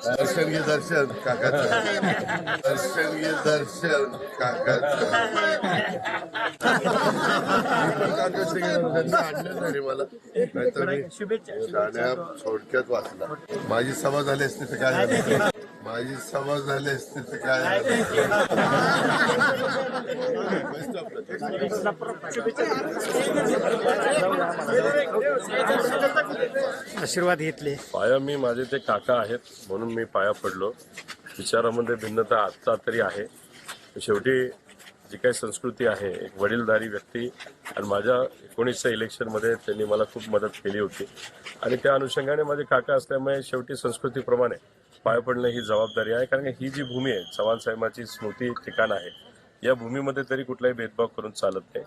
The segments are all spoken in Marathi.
दर्शन घे दर्शन काकाचं. दर्शन घे दर्शन काकाचं. मी पण मला. नाहीतर मी गाण्या थोडक्यात वाचला माझी सभा झाली असते तर काय माझी सभा झाली असते तर काय आशीर्वाद घेतले. पाया मी माझे ते काका आहेत म्हणून मी पाया पडलो. विचारामध्ये भिन्नता आत्ता तरी आहे. शेवटी जी काही संस्कृती आहे एक वडीलधारी व्यक्ती आणि माझ्या एकोणीसच्या इलेक्शनमध्ये त्यांनी मला खूप मदत केली होती. आणि त्या अनुषंगाने माझे काका असल्यामुळे शेवटी संस्कृतीप्रमाणे पाया पडणं ही जबाबदारी आहे कारण की ही जी भूमी आहे चव्हाण साहेबांची स्मृती ठिकाण आहे. या भूमीमध्ये तरी कुठलाही भेदभाव करून चालत नाही.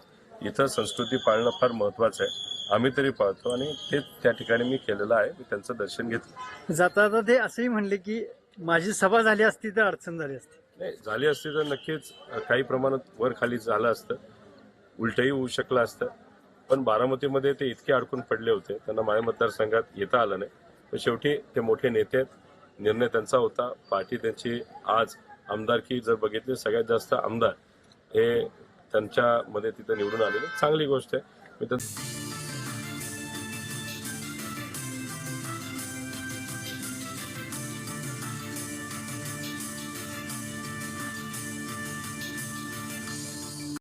इथं संस्कृती पाळणं फार महत्वाचं आहे. आम्ही तरी पाळतो आणि ते त्या ठिकाणी मी केलेलं आहे. मी त्यांचं दर्शन घेतलं जाता जाता ते असंही म्हणले की माझी सभा झाली असती तर अडचण झाली असती. नाही झाली असती तर नक्कीच काही प्रमाणात वर खाली झालं असतं. उलटही होऊ शकलं असतं. पण बारामतीमध्ये ते इतके अडकून पडले होते. त्यांना माझ्या मतदारसंघात येता आलं नाही. पण शेवटी ते मोठे नेते आहेत. निर्णय त्यांचा होता. पार्टी त्यांची आज आमदारकी जर बघितली सगळ्यात जास्त आमदार हे त्यांच्यामध्ये तिथं निवडून आलेले. चांगली गोष्ट आहे. मी तर